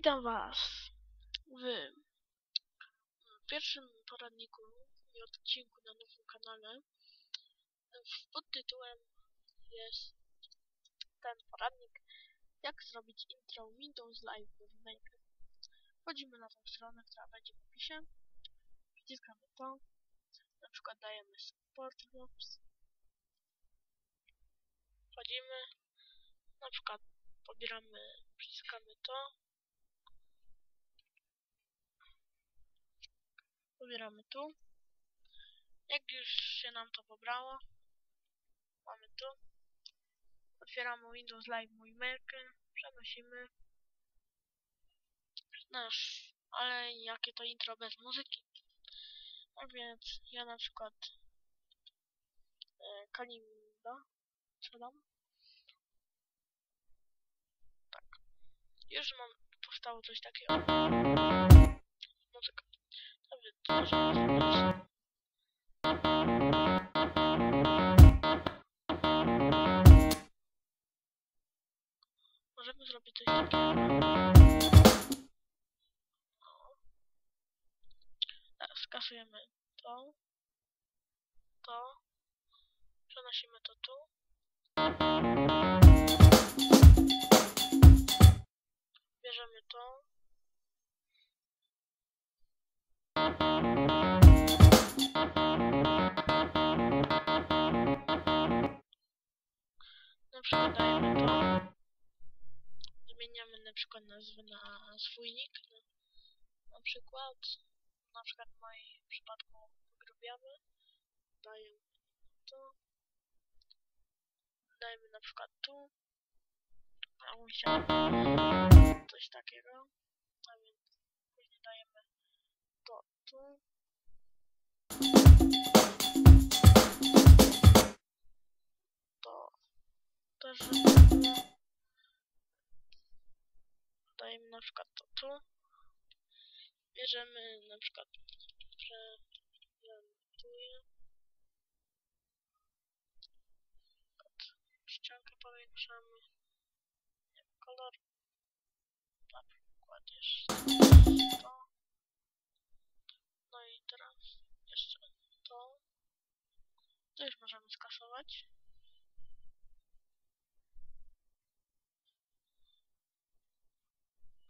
Witam Was w pierwszym poradniku i odcinku na nowym kanale. W podtytułem jest ten poradnik jak zrobić intro Windows Live w Maker. Wchodzimy na tą stronę, która będzie w opisie. Wciskamy to. Na przykład dajemy support groups. Wchodzimy. Na przykład pobieramy, przyciskamy to. Pobieramy tu. Jak już się nam to pobrało, mamy tu. Otwieramy Windows Live mój Maker, przenosimy. Nasz, ale jakie to intro bez muzyki. Tak więc ja na przykład e, Kalimba sprzedam. Tak. Już mam, powstało coś takiego. Muzyka. Dobrze, możemy zrobić. Coś takiego. O. Teraz skasujemy to, to, przenosimy to tu. Bierzemy to. Na przykład dajemy to. Na przykład nazwę na swój nick. Na, na przykład, na przykład w moim przypadku pogrubiamy. Dajemy to. Dajemy na przykład tu. A musiałem coś takiego. A więc później dajemy to tu. To też dajemy na przykład to tu. Bierzemy na przykład prezentuję. Ściankę powiększamy. Kolor. Przykład jeszcze to. No i teraz jeszcze to. To już możemy skasować.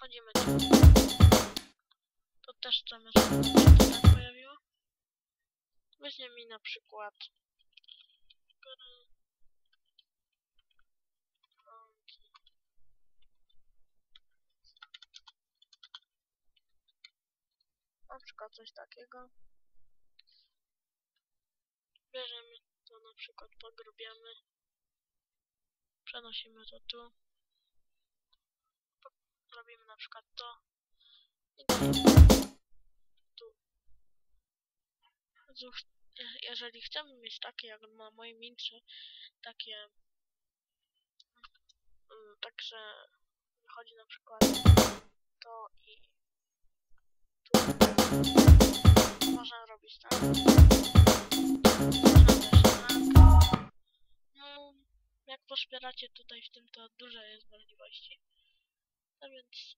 Wchodzimy tu. To też chcemy, żeby się tak pojawiło. Weźmie mi na przykład. Na przykład coś takiego. Bierzemy to na przykład pogrubiamy. Przenosimy to tu. Robimy na przykład to. I tu. Jeżeli chcemy mieć takie jak na moim intrze, takie mm, także wychodzi na przykład to i tu. Można robić tak. Tak. No, jak poszpieracie tutaj w tym, to duże jest możliwości. No więc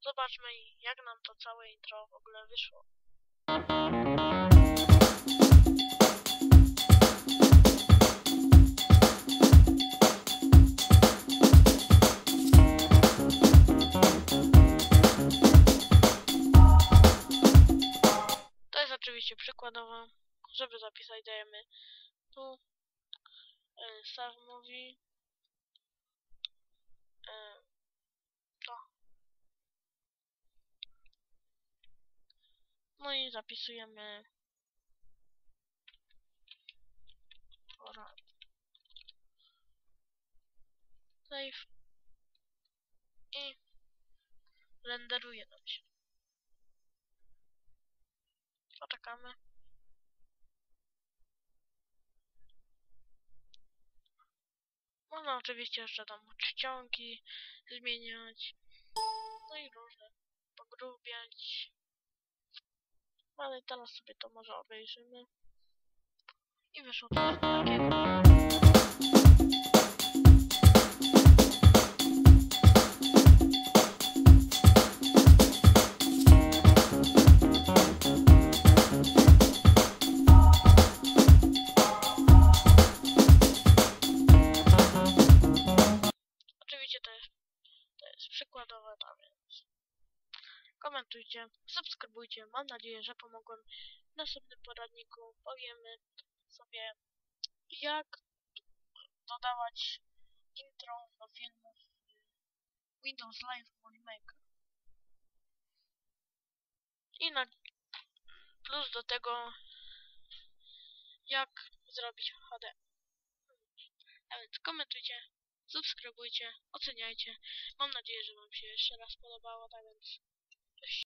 zobaczmy jak nam to całe intro w ogóle wyszło. To jest oczywiście przykładowo. Żeby zapisać dajemy tu e, save movie e, to. No i zapisujemy porad. Save i renderuje nam się. Poczekamy. Można oczywiście jeszcze tam czcionki zmieniać. No i różne. Pogrubiać. Ale teraz sobie to może obejrzymy. I wyszło to to jest, przykładowe, tam więc komentujcie, subskrybujcie. Mam nadzieję, że pomogłem. W następnym poradniku powiemy sobie, jak dodawać intro do filmów Windows Live Movie Maker. I na plus do tego, jak zrobić HD. A więc komentujcie, subskrybujcie, oceniajcie. Mam nadzieję, że Wam się jeszcze raz podobało, tak więc